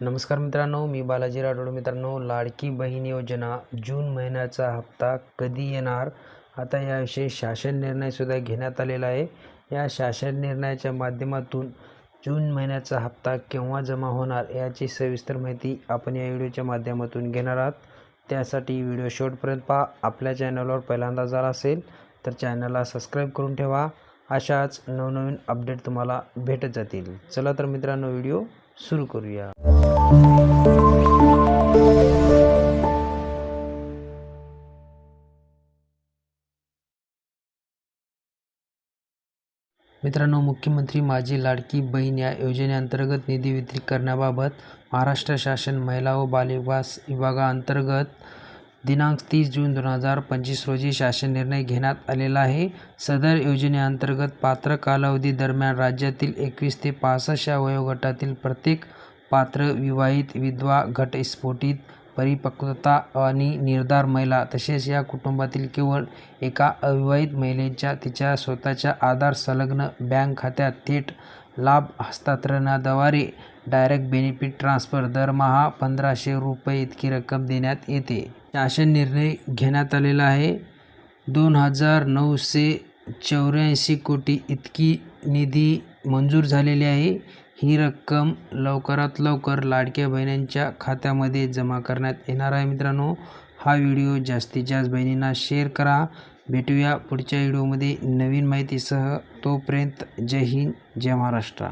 नमस्कार मित्रांनो मी बालाजी राठोड. मित्रांनो लाडकी बहीण योजना जून महिन्याचा हप्ता कधी येणार? आता याविषयी शासन निर्णयसुद्धा घेण्यात आलेला आहे. या शासन निर्णयाच्या माध्यमातून जून महिन्याचा हप्ता केव्हा जमा होणार याची सविस्तर माहिती आपण या व्हिडिओच्या माध्यमातून घेणार आहात. त्यासाठी व्हिडिओ शेवटपर्यंत पहा. आपल्या चॅनलवर पहिल्यांदा जर असेल तर चॅनलला सबस्क्राईब करून ठेवा. अशाच नवनवीन अपडेट तुम्हाला भेटत जातील. चला तर मित्रांनो व्हिडिओ सुरू करूया. मित्रांनो मुख्यमंत्री माझी लाडकी बहीण या योजनेअंतर्गत निधी वितरित करण्याबाबत महाराष्ट्र शासन महिला व बालविकास विभागाअंतर्गत दिनांक तीस जून दोन हजार पंचवीस रोजी शासन निर्णय घेण्यात आलेला आहे. सदर योजनेअंतर्गत पात्र कालावधी दरम्यान राज्यातील एकवीस ते पासष्ट या वयोगटातील प्रत्येक पात्र विवाहित विधवा घटस्फोटित परिपक्वता आणि निर्धार महिला तसेच या कुटुंबातील केवळ एका अविवाहित महिलेच्या तिच्या स्वतःच्या आधार संलग्न बँक खात्यात थेट लाभ हस्तांतरणाद्वारे डायरेक्ट बेनिफिट ट्रान्स्फर दरमहा पंधराशे रुपये इतकी रक्कम देण्यात येते. शासन निर्णय घेण्यात आलेला आहे. दोन हजार नऊशे चौऱ्याऐंशी कोटी इतकी निधी मंजूर झालेली आहे. ही रक्कम लवकरात लवकर लाडक्या बहिणींच्या खात्यामध्ये जमा करण्यात येणार आहे. मित्रांनो हा व्हिडिओ जास्तीत जास्त बहिणींना शेअर करा. भेटूया पुढच्या व्हिडिओमध्ये नवीन माहितीसह. तोपर्यंत जय हिंद जय महाराष्ट्र.